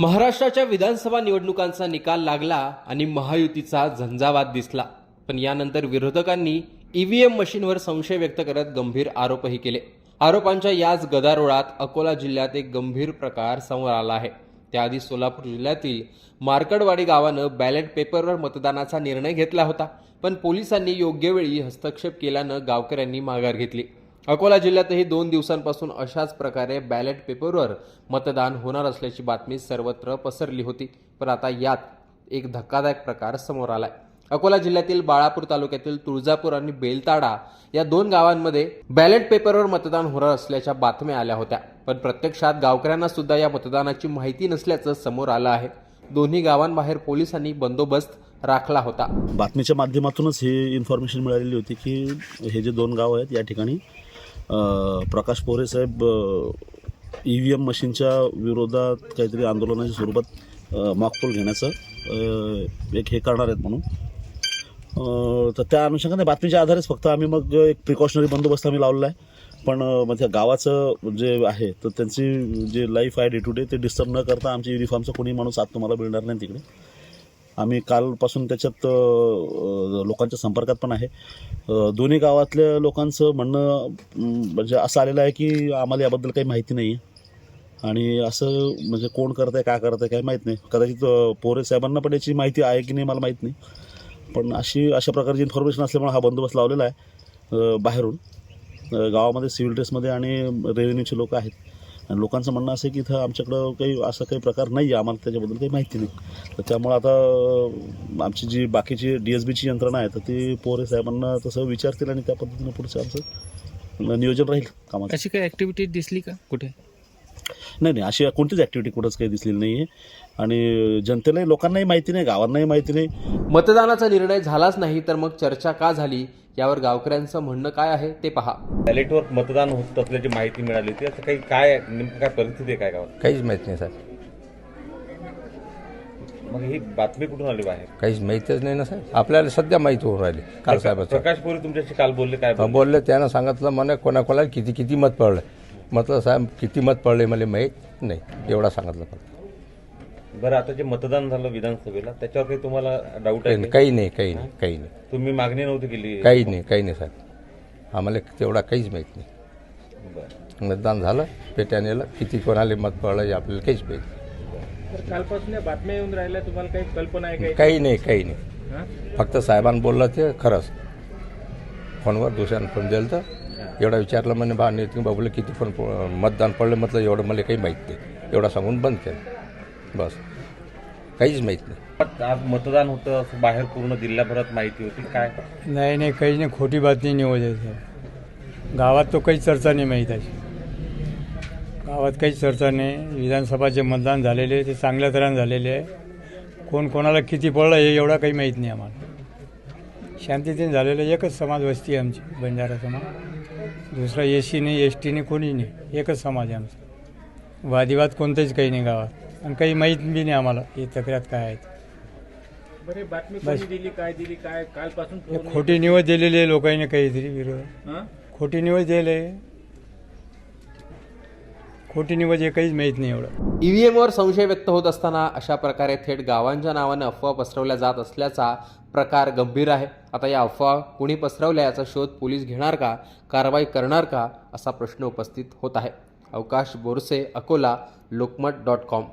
महाराष्ट्राच्या विधानसभा निवडणुकांचा निकाल लागला आणि महायुतीचा झंझावात दिसला. पण यानंतर विरोधकांनी ईव्हीएम मशीनवर संशय व्यक्त करत गंभीर आरोपही केले. आरोपांच्या याच गदारोळात अकोला जिल्ह्यात एक गंभीर प्रकार समोर आला आहे. त्याआधी सोलापूर जिल्ह्यातील मार्कडवाडी गावानं बॅलेट पेपरवर मतदानाचा निर्णय घेतला होता. पण पोलिसांनी योग्य वेळी हस्तक्षेप केल्यानं गावकऱ्यांनी माघार घेतली. अकोला जिल्ह्यातही दोन दिवसांपासून अशाच प्रकारे बॅलेट पेपरवर मतदान होणार असल्याची बातमी सर्वत्र पसरली होती. पण आता यात एक धक्कादायक प्रकार समोर आलाय. अकोला जिल्ह्यातील बाळापूर तालुक्यातील तुळजापूर आणि बेलताडा या दोन गावांमध्ये बॅलेट पेपरवर मतदान होणार असल्याच्या बातम्या आल्या होत्या. पण प्रत्यक्षात गावकऱ्यांना सुद्धा या मतदानाची माहिती नसल्याचं समोर आलं आहे. दोन्ही गावांबाहेर पोलिसांनी बंदोबस्त राखला होता. बातमीच्या माध्यमातूनच ही इन्फॉर्मेशन मिळालेली होती की हे जे दोन गाव आहेत या ठिकाणी प्रकाश पोरे साहेब ई व्ही एम मशीनच्या विरोधात काहीतरी आंदोलनाच्या स्वरूपात मॉकपोल घेण्याचं एक हे करणार आहेत म्हणून. तर त्या अनुषंगाने बातमीच्या आधारेच फक्त आम्ही मग एक प्रिकॉशनरी बंदोबस्त आम्ही लावलेला आहे. पण अ, मग त्या गावाचं जे आहे तर त्यांची जे लाईफ आहे डे टू डे ते डिस्टर्ब न करता आमच्या युनिफॉर्मचा कोणी माणूस आत तुम्हाला मिळणार नाही तिकडे. आम्ही कालपासून त्याच्यात लोकांच्या संपर्कात पण आहे. दोन्ही गावातल्या लोकांचं म्हणणं म्हणजे असं आलेलं आहे की आम्हाला याबद्दल काही माहिती नाही आहे आणि असं म्हणजे कोण करत आहे काय करत आहे काही माहीत नाही. कदाचित पोरे साहेबांना पण याची माहिती आहे की नाही मला माहीत नाही. पण अशी अशा प्रकारची इन्फॉर्मेशन असल्यामुळे हा बंदोबस्त लावलेला आहे बाहेरून. गावामध्ये सिव्हिल ड्रेसमध्ये आणि रेव्हेन्यूचे लोक आहेत. आणि लोकांचं म्हणणं असं की इथं आमच्याकडं काही असं काही प्रकार नाही आहे. आम्हाला त्याच्याबद्दल काही माहिती नाही. तर त्यामुळं आता आमची जी बाकीची डी एस बीची यंत्रणा आहे तर ती पोरे साहेबांना तसं विचारतील आणि त्या पद्धतीनं पुढचं आमचं नियोजन राहील कामात अशी काही ॲक्टिव्हिटी दिसली का कुठे? नाही नाही अशी कोणतीच ॲक्टिव्हिटी कुठंच काही दिसलेली नाही आहे आणि जनतेलाही लोकांनाही माहिती नाही गावांनाही माहिती नाही. मतदानाचा निर्णय झालाच नाही तर मग चर्चा का झाली? यावर गावकऱ्यांचं म्हणणं काय आहे ते पहा. बॅलेटवर मतदान होत असल्याची माहिती मिळाली होती. असं काही काय नेमकं काय परिस्थिती आहे काय गावात? काहीच माहीत नाही साहेब. मग ही बातमी कुठून आली बाहेर? काहीच माहीतच नाही ना साहेब. आपल्याला सध्या माहिती होऊन राहिली. काल साहेबाचं प्रकाश पोरी तुमच्याशी काल बोलले काय बोलले? बोलले त्यानं सांगितलं मला कोणाकोणाला किती किती मत पडलं. म्हटलं साहेब किती मत पडले मला माहीत नाही. एवढा सांगितलं फक्त. बरं आता जे मतदान झालं विधानसभेला त्याच्यावर काही तुम्हाला डाऊट आहे का? काही नाही काही नाही काही नाही. तुम्ही मागणी नव्हती केली? काही नाही काही नाही साहेब. आम्हाला तेवढा काहीच माहीत नाही. बरं. मतदान झालं पेट्या नेलं किती कोणाला मत पडलं हे आपल्याला काहीच माहीत नाही. कालपासून या बातम्या येऊन राहिल्या तुम्हाला काही कल्पना आहे काही? नाही काही नाही. फक्त साहेबांनी बोललं ते खरंच. फोनवर दुसऱ्यानं फोन दिलं तर एवढं विचारलं म्हणे बा नितीन बाबूला किती फोन प- मतदान पडलं म्हटलं एवढं मला काही माहीत नाही. एवढं सांगून बंद केलं. बस. काहीच माहीत नाही. आज मतदान होतं असं बाहेर पूर्ण जिल्ह्याभरात माहिती होती काय? नाही नाही काही नाही. खोटी बातमी नाही होत आहे गावात तो काही चर्चा नाही माहीत आहे. गावात काही चर्चा नाही. विधानसभाचे मतदान झालेले आहे, ते चांगल्या तऱ्हेने झालेले आहे. कोण कोणाला किती पडलं हे एवढा काही माहीत नाही आम्हाला. शांतीतेने झालेलं एकच समाज वस्ती आहे आमची बंजारा समाज. दुसरा एस सी नाही एस टी नाही कोणी नाही. एकच समाज आहे आमचा. वादिवाद कोणताच काही नाही गावात. आणि काही माहीत बी नाही आम्हाला हे तक्रार काय आहेत. बरे बातमी कोणी दिली काय दिली काय? कालपासून हे खोटी निवड दिलेली आहे लोकांनी काहीतरी विरोध. हं? खोटी निवड दिले खोटी निवड हे काहीच माहीत नाही एवढं. ईव्हीएमवर संशय व्यक्त होत असताना अशा प्रकारे थेट गावांच्या नावानं अफवा पसरवल्या जात असल्याचा प्रकार गंभीर आहे. आता या अफवा कुणी पसरवल्या याचा शोध पोलीस घेणार का कारवाई करणार का असा प्रश्न उपस्थित होत आहे. Avkash Borse Akola Lokmat dot com.